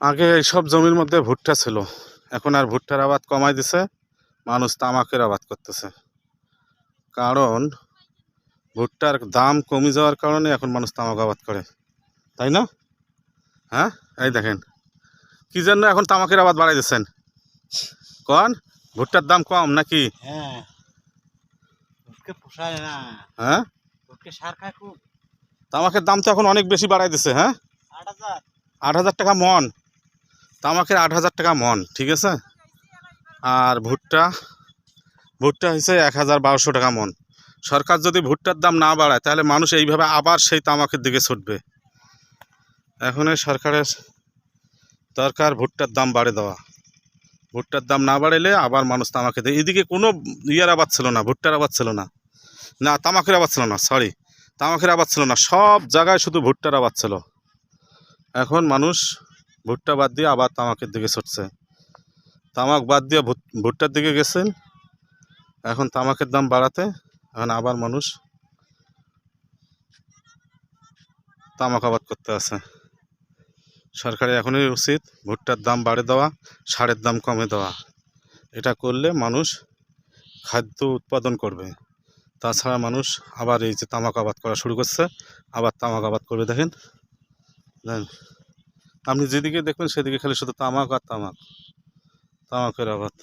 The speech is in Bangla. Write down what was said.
আগে এইসব জমির মধ্যে ভুট্টা ছিল। এখন আর ভুট্টার আবাদ কমাই দিছে মানুষ তামাকের আবাদ করতেছে। কারণ ভুট্টার দাম কমে যাওয়ার কারণে এখন মানুষ তামাক আবাদ করে। তাই না? হ্যাঁ? এই দেখেন কি জন্য এখন তামাকের আবাদ বাড়াই দিচ্ছেন? কন ভুট্টার দাম কম নাকি? হ্যাঁ হ্যাঁ? তামাকের দাম তো এখন অনেক বেশি বাড়াই দিছে হ্যাঁ? আট হাজার। আট হাজার টাকা মন। তামাকের আট হাজার টাকা মন, ঠিক আছে? আর ভুট্টা ভুট্টা হয়েছে এক হাজার বারোশো টাকা মন। সরকার যদি ভুট্টার দাম না বাড়ায়, তাহলে মানুষ এইভাবে আবার সেই তামাকের দিকে ছুটবে। এখন সরকারের দরকার ভুট্টার দাম বাড়ে দেওয়া। ভুট্টার দাম না বাড়াইলে আবার মানুষ তামাকে দেয়। এদিকে কোনো ইয়ার আবাদ ছিল না, ভুট্টার আবাদ ছিল না। না, তামাকের আবাদ ছিল না সরি তামাকের আবাদ ছিল না, সব জায়গায় শুধু ভুট্টার আবাদ ছিল। এখন মানুষ ভুট্টা বাদ দিয়ে আবার তামাকের দিকে ছুটছে। তামাক বাদ দিয়ে ভুট- ভুট্টার দিকে গেছেন। এখন তামাকের দাম বাড়াতে এখন আবার মানুষ তামাক আবাদ করতে আছে। সরকারের এখনই উচিত ভুট্টার দাম বাড়ে দেওয়া, সারের দাম কমে দেওয়া। এটা করলে মানুষ খাদ্য উৎপাদন করবে। তাছাড়া মানুষ আবার এই যে তামাক আবাদ করা শুরু করছে, আবার তামাক আবাদ করবে। দেখেন আপনি যেদিকে দেখবেন সেদিকে খালি শুধু তামাক আর তামাক। তামাকের আবাদ